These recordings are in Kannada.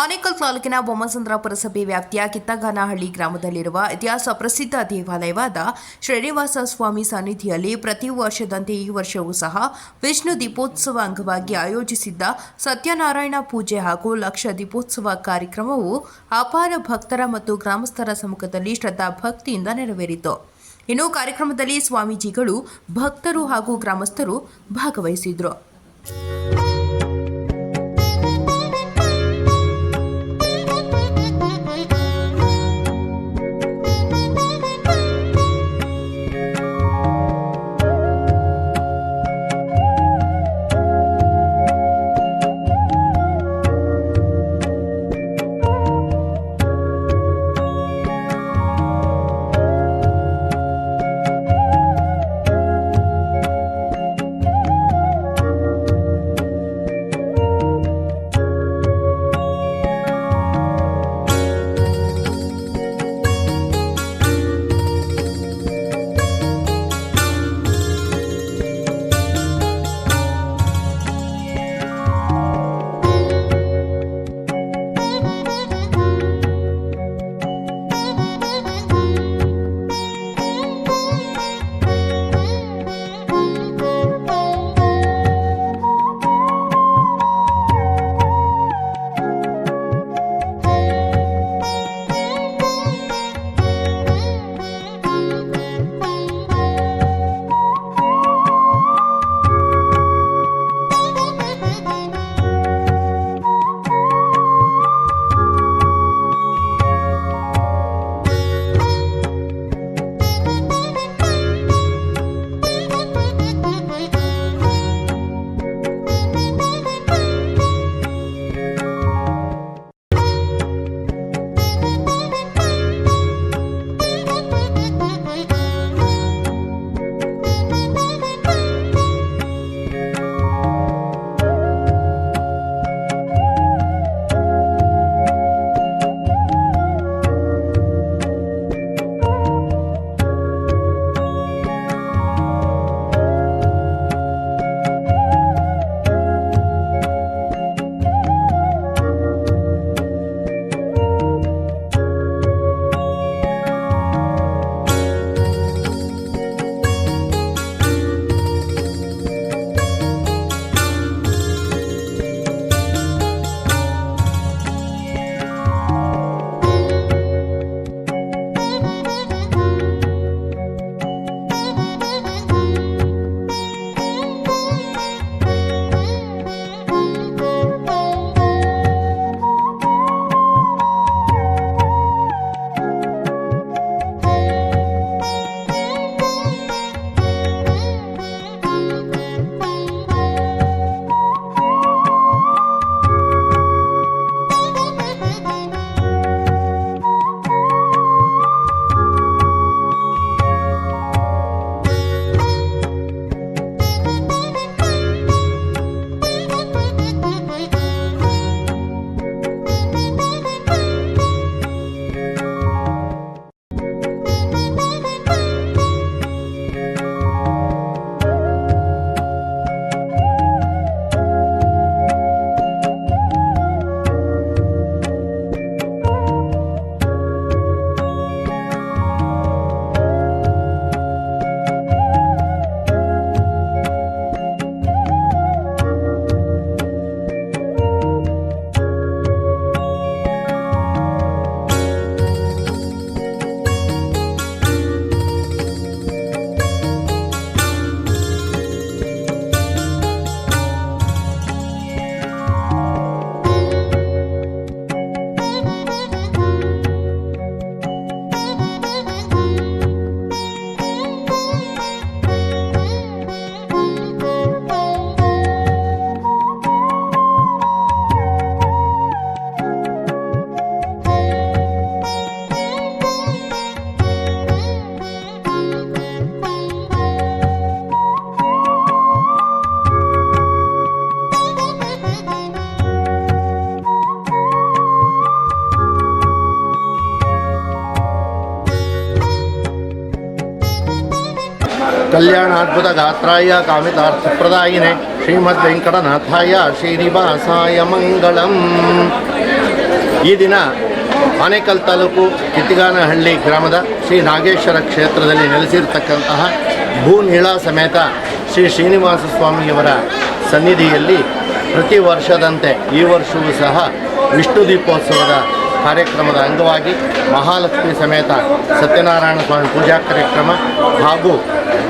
ಆನೇಕಲ್ ತಾಲೂಕಿನ ಬೊಮ್ಮಸಂದ್ರ ಪುರಸಭೆ ವ್ಯಾಪ್ತಿಯ ಕಿತ್ತಗಾನಹಳ್ಳಿ ಗ್ರಾಮದಲ್ಲಿರುವ ಇತಿಹಾಸ ಪ್ರಸಿದ್ಧ ದೇವಾಲಯವಾದ ಶ್ರೀನಿವಾಸ ಸ್ವಾಮಿ ಸನ್ನಿಧಿಯಲ್ಲಿ ಪ್ರತಿ ವರ್ಷದಂತೆ ಈ ವರ್ಷವೂ ಸಹ ವಿಷ್ಣು ದೀಪೋತ್ಸವ ಅಂಗವಾಗಿ ಆಯೋಜಿಸಿದ್ದ ಸತ್ಯನಾರಾಯಣ ಪೂಜೆ ಹಾಗೂ ಲಕ್ಷ ದೀಪೋತ್ಸವ ಕಾರ್ಯಕ್ರಮವು ಅಪಾರ ಭಕ್ತರ ಮತ್ತು ಗ್ರಾಮಸ್ಥರ ಸಮ್ಮುಖದಲ್ಲಿ ಶ್ರದ್ಧಾ ಭಕ್ತಿಯಿಂದ ನೆರವೇರಿತು. ಇನ್ನು ಕಾರ್ಯಕ್ರಮದಲ್ಲಿ ಸ್ವಾಮೀಜಿಗಳು ಭಕ್ತರು ಹಾಗೂ ಗ್ರಾಮಸ್ಥರು ಭಾಗವಹಿಸಿದ್ರು. ಕಲ್ಯಾಣಾದ್ಭುತ ಗಾತ್ರಾಯ ಕಾಮಿತಾರ್ಥಪ್ರದಾಯಿನೆ ಶ್ರೀಮದ್ ವೆಂಕಟನಾಥಾಯ ಶ್ರೀನಿವಾಸಾಯ ಮಂಗಳಂ. ಈ ದಿನ ಆನೇಕಲ್ ತಾಲೂಕು ಕಿತ್ತಿಗಾನಹಳ್ಳಿ ಗ್ರಾಮದ ಶ್ರೀ ನಾಗೇಶ್ವರ ಕ್ಷೇತ್ರದಲ್ಲಿ ನೆಲೆಸಿರ್ತಕ್ಕಂತಹ ಭೂ ನೀಳಾ ಸಮೇತ ಶ್ರೀ ಶ್ರೀನಿವಾಸ ಸ್ವಾಮಿಯವರ ಸನ್ನಿಧಿಯಲ್ಲಿ ಪ್ರತಿ ವರ್ಷದಂತೆ ಈ ವರ್ಷವೂ ಸಹ ವಿಷ್ಣು ದೀಪೋತ್ಸವದ ಕಾರ್ಯಕ್ರಮದ ಅಂಗವಾಗಿ ಮಹಾಲಕ್ಷ್ಮಿ ಸಮೇತ ಸತ್ಯನಾರಾಯಣ ಸ್ವಾಮಿ ಪೂಜಾ ಕಾರ್ಯಕ್ರಮ ಹಾಗೂ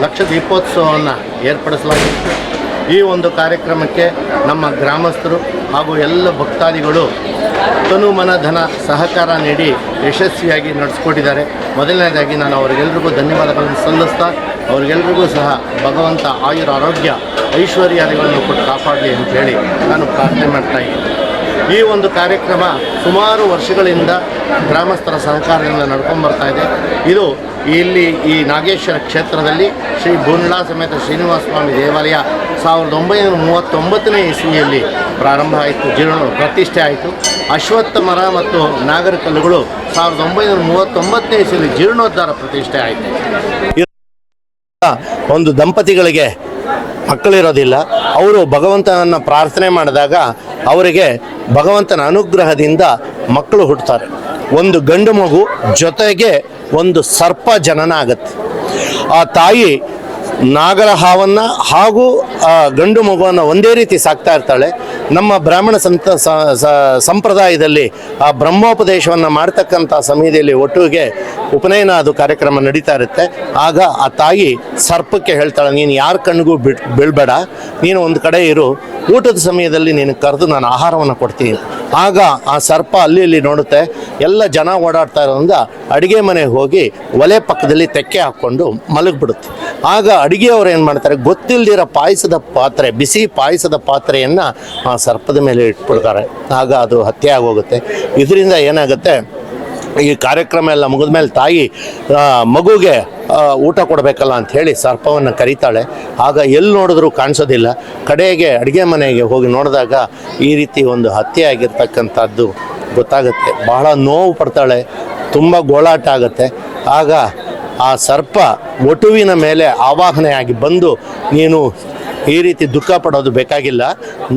ಲಕ್ಷ ದೀಪೋತ್ಸವವನ್ನು ಏರ್ಪಡಿಸಲಾಗಿತ್ತು. ಈ ಒಂದು ಕಾರ್ಯಕ್ರಮಕ್ಕೆ ನಮ್ಮ ಗ್ರಾಮಸ್ಥರು ಹಾಗೂ ಎಲ್ಲ ಭಕ್ತಾದಿಗಳು ತನು ಮನ ಧನ ಸಹಕಾರ ನೀಡಿ ಯಶಸ್ವಿಯಾಗಿ ನಡೆಸ್ಕೊಟ್ಟಿದ್ದಾರೆ. ಮೊದಲನೇದಾಗಿ ನಾನು ಅವರಿಗೆಲ್ರಿಗೂ ಧನ್ಯವಾದಗಳನ್ನು ಸಲ್ಲಿಸ್ತಾ, ಅವರಿಗೆಲ್ರಿಗೂ ಸಹ ಭಗವಂತ ಆಯುರ ಆರೋಗ್ಯ ಐಶ್ವರ್ಯಾದಿಗಳನ್ನು ಕೊಟ್ಟು ಕಾಪಾಡಲಿ ಅಂತೇಳಿ ನಾನು ಪ್ರಾರ್ಥನೆ ಮಾಡ್ತಾ ಇದ್ದೀನಿ. ಈ ಒಂದು ಕಾರ್ಯಕ್ರಮ ಸುಮಾರು ವರ್ಷಗಳಿಂದ ಗ್ರಾಮಸ್ಥರ ಸಹಕಾರದಿಂದ ನಡ್ಕೊಂಡು ಇದೆ. ಇದು ಇಲ್ಲಿ ಈ ನಾಗೇಶ್ವರ ಕ್ಷೇತ್ರದಲ್ಲಿ ಶ್ರೀ ಬುರ್ಲಾ ಸಮೇತ ಶ್ರೀನಿವಾಸ ಸ್ವಾಮಿ ದೇವಾಲಯ ಸಾವಿರದ ಒಂಬೈನೂರ ಮೂವತ್ತೊಂಬತ್ತನೇ ಇಸ್ವಿಯಲ್ಲಿ ಪ್ರಾರಂಭ ಆಯಿತು ಜೀರ್ಣ ಪ್ರತಿಷ್ಠೆ ಆಯಿತು. ಅಶ್ವತ್ಥ ಮರ ಮತ್ತು ನಾಗರ ಕಲ್ಲುಗಳು ಸಾವಿರದ ಒಂಬೈನೂರ ಮೂವತ್ತೊಂಬತ್ತನೇ ಇಸ್ವಿಯಲ್ಲಿ ಜೀರ್ಣೋದ್ಧಾರ ಪ್ರತಿಷ್ಠೆ ಆಯಿತು. ಒಂದು ದಂಪತಿಗಳಿಗೆ ಮಕ್ಕಳಿರೋದಿಲ್ಲ. ಅವರು ಭಗವಂತನನ್ನು ಪ್ರಾರ್ಥನೆ ಮಾಡಿದಾಗ ಅವರಿಗೆ ಭಗವಂತನ ಅನುಗ್ರಹದಿಂದ ಮಕ್ಕಳು ಹುಟ್ಟುತ್ತಾರೆ ಒಂದು ಗಂಡು ಮಗು ಜೊತೆಗೆ ಒಂದು ಸರ್ಪ ಜನನ ಆಗುತ್ತೆ. ಆ ತಾಯಿ ನಾಗರ ಹಾವನ್ನು ಹಾಗೂ ಆ ಗಂಡು ಮಗುವನ್ನು ಒಂದೇ ರೀತಿ ಸಾಕ್ತಾ ಇರ್ತಾಳೆ. ನಮ್ಮ ಬ್ರಾಹ್ಮಣ ಸಂತ ಸಂಪ್ರದಾಯದಲ್ಲಿ ಆ ಬ್ರಹ್ಮೋಪದೇಶವನ್ನು ಮಾಡ್ತಕ್ಕಂಥ ಸಮಯದಲ್ಲಿ ಒಟ್ಟಿಗೆ ಉಪನಯನ ಅದು ಕಾರ್ಯಕ್ರಮ ನಡೀತಾ ಇರುತ್ತೆ. ಆಗ ಆ ತಾಯಿ ಸರ್ಪಕ್ಕೆ ಹೇಳ್ತಾಳೆ, ನೀನು ಯಾರ ಕಣ್ಣಿಗೂ ಬಿಡ್, ಬೀಳ್ಬೇಡ. ನೀನು ಒಂದು ಕಡೆ ಇರು. ಊಟದ ಸಮಯದಲ್ಲಿ ನೀನು ಕರೆದು ನಾನು ಆಹಾರವನ್ನು ಕೊಡ್ತೀನಿ. ಆಗ ಆ ಸರ್ಪ ಅಲ್ಲಿ ಇಲ್ಲಿ ನೋಡುತ್ತೆ. ಎಲ್ಲ ಜನ ಓಡಾಡ್ತಾ ಇರೋದ್ರಿಂದ ಅಡುಗೆ ಮನೆಗೆ ಹೋಗಿ ಒಲೆ ಪಕ್ಕದಲ್ಲಿ ತೆಕ್ಕೆ ಹಾಕ್ಕೊಂಡು ಮಲಗಿಬಿಡುತ್ತೆ. ಆಗ ಅಡುಗೆಯವರು ಏನು ಮಾಡ್ತಾರೆ ಗೊತ್ತಿಲ್ಲದಿರೋ ಪಾಯಸದ ಪಾತ್ರೆ, ಬಿಸಿ ಪಾಯಸದ ಪಾತ್ರೆಯನ್ನು ಆ ಸರ್ಪದ ಮೇಲೆ ಇಟ್ಬಿಡ್ತಾರೆ. ಆಗ ಅದು ಹತ್ಯೆ ಆಗೋಗುತ್ತೆ. ಇದರಿಂದ ಏನಾಗುತ್ತೆ ಈ ಕಾರ್ಯಕ್ರಮ ಎಲ್ಲ ಮುಗಿದ ಮೇಲೆ ತಾಯಿ ಮಗುಗೆ ಊಟ ಕೊಡಬೇಕಲ್ಲ ಅಂತ ಹೇಳಿ ಸರ್ಪವನ್ನು ಕರೀತಾಳೆ. ಆಗ ಎಲ್ಲಿ ನೋಡಿದ್ರೂ ಕಾಣಿಸೋದಿಲ್ಲ. ಕಡೆಗೆ ಅಡುಗೆ ಮನೆಗೆ ಹೋಗಿ ನೋಡಿದಾಗ ಈ ರೀತಿ ಒಂದು ಹತ್ಯೆ ಆಗಿರ್ತಕ್ಕಂಥದ್ದು ಗೊತ್ತಾಗುತ್ತೆ. ಬಹಳ ನೋವು ಪಡ್ತಾಳೆ, ತುಂಬ ಗೋಳಾಟ ಆಗುತ್ತೆ. ಆಗ ಆ ಸರ್ಪ ಒಟುವಿನ ಮೇಲೆ ಆವಾಹನೆಯಾಗಿ ಬಂದು, ನೀನು ಈ ರೀತಿ ದುಃಖ ಪಡೋದು ಬೇಕಾಗಿಲ್ಲ.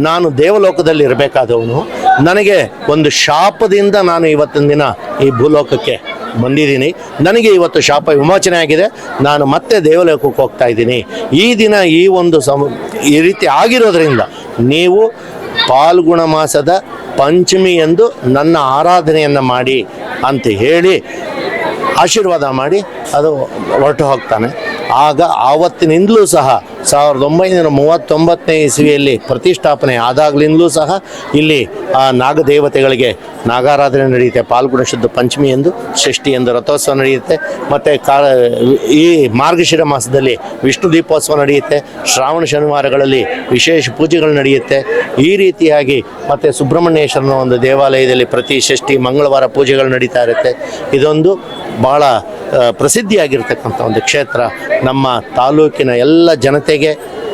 ನಾನು ದೇವಲೋಕದಲ್ಲಿ ಇರಬೇಕಾದವನು. ನನಗೆ ಒಂದು ಶಾಪದಿಂದ ನಾನು ಇವತ್ತಿನ ದಿನ ಈ ಭೂಲೋಕಕ್ಕೆ ಬಂದಿದ್ದೀನಿ. ನನಗೆ ಇವತ್ತು ಶಾಪ ವಿಮೋಚನೆ ಆಗಿದೆ. ನಾನು ಮತ್ತೆ ದೇವಲೋಕಕ್ಕೆ ಹೋಗ್ತಾ ಇದ್ದೀನಿ. ಈ ದಿನ ಈ ಒಂದು ಸಮ ಈ ರೀತಿ ಆಗಿರೋದ್ರಿಂದ ನೀವು ಪಾಲ್ಗುಣ ಮಾಸದ ಪಂಚಮಿ ಎಂದು ನನ್ನ ಆರಾಧನೆಯನ್ನು ಮಾಡಿ ಅಂತ ಹೇಳಿ ಆಶೀರ್ವಾದ ಮಾಡಿ ಅದು ಹೊರಟು ಹೋಗ್ತಾನೆ. ಆಗ ಆವತ್ತಿನಿಂದಲೂ ಸಹ ಸಾವಿರದ ಒಂಬೈನೂರ ಮೂವತ್ತೊಂಬತ್ತನೇ ಇಸ್ವಿಯಲ್ಲಿ ಪ್ರತಿಷ್ಠಾಪನೆ ಆದಾಗಲಿಂದಲೂ ಸಹ ಇಲ್ಲಿ ಆ ನಾಗದೇವತೆಗಳಿಗೆ ನಾಗಾರಾಧನೆ ನಡೆಯುತ್ತೆ. ಪಾಲ್ಗುಣ ಶುದ್ಧ ಪಂಚಮಿ ಎಂದು, ಷಷ್ಠಿ ಎಂದು ರಥೋತ್ಸವ ನಡೆಯುತ್ತೆ. ಮತ್ತು ಕಾ ಈ ಮಾರ್ಗಶಿರ ಮಾಸದಲ್ಲಿ ವಿಷ್ಣು ದೀಪೋತ್ಸವ ನಡೆಯುತ್ತೆ. ಶ್ರಾವಣ ಶನಿವಾರಗಳಲ್ಲಿ ವಿಶೇಷ ಪೂಜೆಗಳು ನಡೆಯುತ್ತೆ. ಈ ರೀತಿಯಾಗಿ ಮತ್ತು ಸುಬ್ರಹ್ಮಣ್ಯೇಶ್ವರನ ಒಂದು ದೇವಾಲಯದಲ್ಲಿ ಪ್ರತಿ ಷಷ್ಠಿ, ಮಂಗಳವಾರ ಪೂಜೆಗಳು ನಡೀತಾ ಇರುತ್ತೆ. ಇದೊಂದು ಭಾಳ ಪ್ರಸಿದ್ಧಿಯಾಗಿರ್ತಕ್ಕಂಥ ಒಂದು ಕ್ಷೇತ್ರ ನಮ್ಮ ತಾಲೂಕಿನ ಎಲ್ಲ ಜನತೆಗೆ,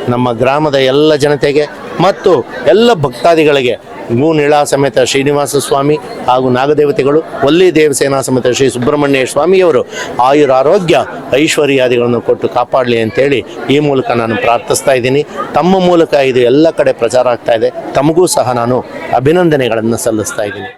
ನಮ್ಮ ಗ್ರಾಮದ ಎಲ್ಲ ಜನತೆಗೆ ಮತ್ತು ಎಲ್ಲ ಭಕ್ತಾದಿಗಳಿಗೆ ಗೂನಿಳಾ ಸಮೇತ ಶ್ರೀನಿವಾಸ ಸ್ವಾಮಿ ಹಾಗೂ ನಾಗದೇವತೆಗಳು ಒಲ್ಲಿ ದೇವಸೇನಾ ಸಮೇತ ಶ್ರೀ ಸುಬ್ರಹ್ಮಣ್ಯ ಸ್ವಾಮಿಯವರು ಆಯುರ ಆರೋಗ್ಯ ಐಶ್ವರ್ಯಾದಿಗಳನ್ನು ಕೊಟ್ಟು ಕಾಪಾಡಲಿ ಅಂತೇಳಿ ಈ ಮೂಲಕ ನಾನು ಪ್ರಾರ್ಥಿಸ್ತಾ ಇದ್ದೀನಿ. ತಮ್ಮ ಮೂಲಕ ಇದು ಎಲ್ಲ ಕಡೆ ಪ್ರಚಾರ ಆಗ್ತಾ ಇದೆ. ತಮಗೂ ಸಹ ನಾನು ಅಭಿನಂದನೆಗಳನ್ನು ಸಲ್ಲಿಸ್ತಾ ಇದ್ದೀನಿ.